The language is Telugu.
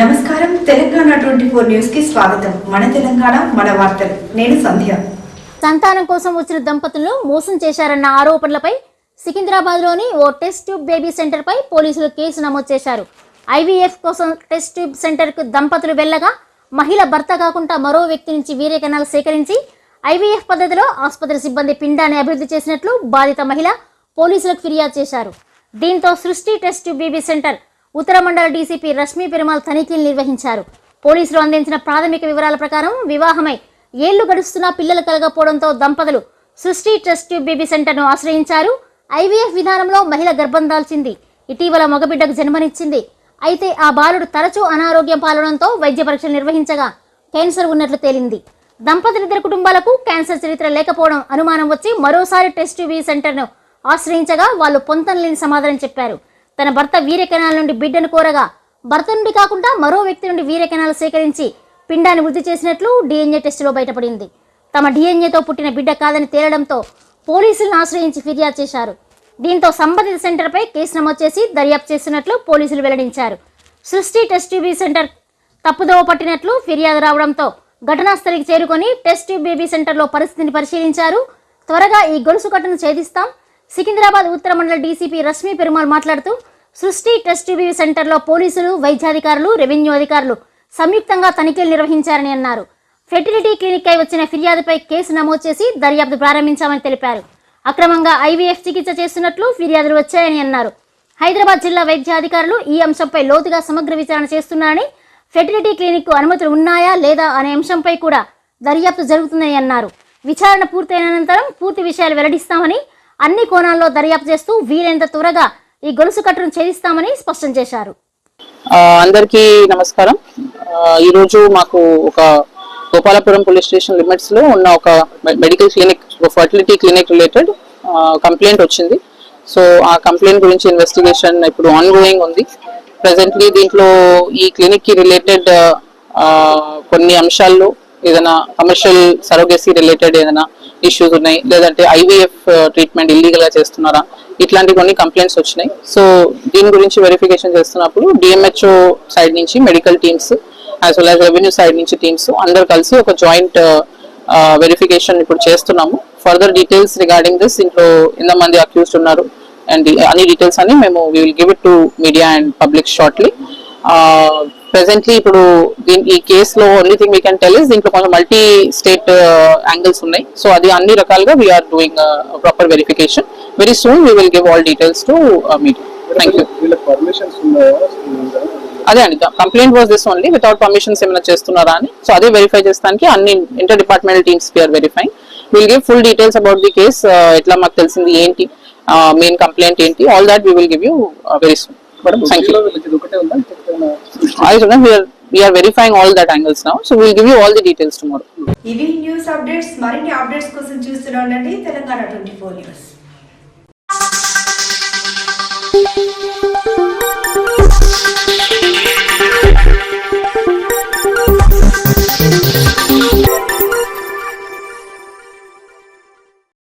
ట్వంటీ ఫోర్ న్యూస్కి స్వాగతం. మన తెలంగాణ మన వార్తలు. నేను సంధ్య. సంతానం కోసం వచ్చిన దంపతులను మోసం చేశారన్న ఆరోపణలపై సికింద్రాబాద్లోని ఓ టెస్ట్ ట్యూబ్ బేబీ సెంటర్ పై పోలీసులు కేసు నమోదు చేశారు. ఐవీఎఫ్ కోసం టెస్ట్ ట్యూబ్ సెంటర్కు దంపతులు వెళ్ళగా మహిళ భర్త కాకుండా మరో వ్యక్తి నుంచి వీరే కణాలు సేకరించి ఐవీఎఫ్ పద్ధతిలో ఆసుపత్రి సిబ్బంది పిండాన్ని అభివృద్ధి చేసినట్లు బాధిత మహిళ పోలీసులకు ఫిర్యాదు చేశారు. దీంతో Srushti test tube baby centre ఉత్తర మండల డీసీపీ రష్మీ పెరుమాల్ తనిఖీలు నిర్వహించారు. పోలీసులు అందించిన ప్రాథమిక వివరాల ప్రకారం వివాహమై ఏళ్ళు గడుస్తున్నా పిల్లలు కలగకపోవడంతో దంపతులు సృష్టి టెస్ట్ ట్యూబ్ బేబీ సెంటర్ను ఆశ్రయించారు. ఐవీఎఫ్ విధానంలో మహిళ గర్భం దాల్చింది. ఇటీవల మగబిడ్డకు జన్మనిచ్చింది. అయితే ఆ బాలుడు తరచూ అనారోగ్యం పాలడంతో వైద్య పరీక్షలు నిర్వహించగా క్యాన్సర్ ఉన్నట్లు తేలింది. దంపతులిద్దరు కుటుంబాలకు క్యాన్సర్ చరిత్ర లేకపోవడం అనుమానం వచ్చి మరోసారి టెస్ట్ ట్యూబీ సెంటర్ను ఆశ్రయించగా వాళ్ళు పొంతనలేని సమాధానం చెప్పారు. తన భర్త వీర్యకణాల నుండి బిడ్డను కోరగా భర్త నుండి కాకుండా మరో వ్యక్తి నుండి వీర్యకణాలు సేకరించి పిండాన్ని వృద్ధి చేసినట్లు డిఎన్ఏ టెస్టులో బయటపడింది. తమ డిఎన్ఏతో పుట్టిన బిడ్డ కాదని తేలడంతో పోలీసులను ఆశ్రయించి ఫిర్యాదు చేశారు. దీంతో సంబంధిత సెంటర్పై కేసు నమోదు చేసి దర్యాప్తు చేస్తున్నట్లు పోలీసులు వెల్లడించారు. సృష్టి టెస్ట్ ట్యూబీ సెంటర్ తప్పుదోవ పట్టినట్లు ఫిర్యాదు రావడంతో ఘటనా స్థలికి చేరుకొని టెస్ట్ ట్యూబ్ బేబీ సెంటర్లో పరిస్థితిని పరిశీలించారు. త్వరగా ఈ గొలుసు కట్టను ఛేదిస్తాం. సికింద్రాబాద్ ఉత్తర మండల డీసీపీ రష్మి పెరుమాల్ మాట్లాడుతూ సృష్టి టెస్ట్ ట్యూబ్ సెంటర్లో పోలీసులు వైద్యాధికారులు రెవెన్యూ అధికారులు సంయుక్తంగా తనిఖీలు నిర్వహించారని అన్నారు. ఫెర్టిలిటీ క్లినిక్ పై వచ్చిన ఫిర్యాదుపై కేసు నమోదు చేసి దర్యాప్తు ప్రారంభించామని తెలిపారు. అక్రమంగా ఐవీఎఫ్ చికిత్స చేస్తున్నట్లు ఫిర్యాదులు వచ్చాయని అన్నారు. హైదరాబాద్ జిల్లా వైద్యాధికారులు ఈ అంశంపై లోతుగా సమగ్ర విచారణ చేస్తున్నారని ఫెర్టిలిటీ క్లినిక్ అనుమతులు ఉన్నాయా లేదా అనే అంశంపై కూడా దర్యాప్తు జరుగుతుందని అన్నారు. విచారణ పూర్తయిన అనంతరం పూర్తి విషయాలు వెల్లడిస్తామని అన్ని కోణాల్లో దర్యాప్తు చేస్తూ వీలైనంత త్వరగా ఈ గొలుసు కట్టును ఛేదిస్తామని స్పష్టం చేశారు. అందరికీ నమస్కారం. ఈరోజు మాకు ఒక గోపాలపురం పోలీస్ స్టేషన్ లిమిట్స్లో ఉన్న ఒక medical clinic fertility clinic related complaint వచ్చింది. సో ఆ కంప్లైంట్ గురించి ఇన్వెస్టిగేషన్ ఇప్పుడు ఆన్ గోయింగ్ ఉంది. ప్రజెంట్లీ దీంట్లో ఈ క్లినిక్కి రిలేటెడ్ కొన్ని అంశాల్లో ఏదైనా కమర్షియల్ సరోగసీ రిలేటెడ్ ఏదైనా ఇష్యూస్ ఉన్నాయి లేదంటే ఐవీఎఫ్ ట్రీట్మెంట్ ఇల్లీగల్గా చేస్తున్నారా? ఇట్లాంటి కొన్ని కంప్లైంట్స్ వచ్చినాయి. సో దీని గురించి వెరిఫికేషన్ చేస్తున్నప్పుడు డిఎంహెచ్ఓ సైడ్ నుంచి medical teams as well as revenue side నుంచి టీమ్స్ అందరు కలిసి ఒక జాయింట్ వెరిఫికేషన్ uh, uh, ఇప్పుడు చేస్తున్నాము. ఫర్దర్ డీటెయిల్స్ రిగార్డింగ్ దిస్ ఇంట్లో ఎంతమంది అక్యూస్డ్ ఉన్నారు అండ్ uh, అన్ని డీటెయిల్స్ అని మేము we will give it to media and public shortly presently ఇప్పుడు దీని ఈ కేసులో only thing we can tell is దీంట్లో కొంచెం మల్టీ స్టేట్ యాంగిల్స్ ఉన్నాయి. సో అది అన్ని రకాలుగా we're doing proper verification very soon we will give all details to media thank you అదే అండి complaint was this only without permissions ఏమైనా చేస్తున్నారా అని. సో అదే వెరిఫై చేస్తానికి అన్ని inter departmental teams are verifying will give full details about the case ఎట్లా మాకు తెలిసింది ఏంటి మెయిన్ కంప్లైంట్ ఏంటి all that we will give you very soon Madam, thank you. Alright, we are we are verifying all that angles now. So we'll give you all the details tomorrow. ఇవి న్యూస్ అప్డేట్స్ మరిన్ని అప్డేట్స్ కోసం చూస్తూనే ఉండండి తెలంగాణ ట్వంటీ ఫోర్ న్యూస్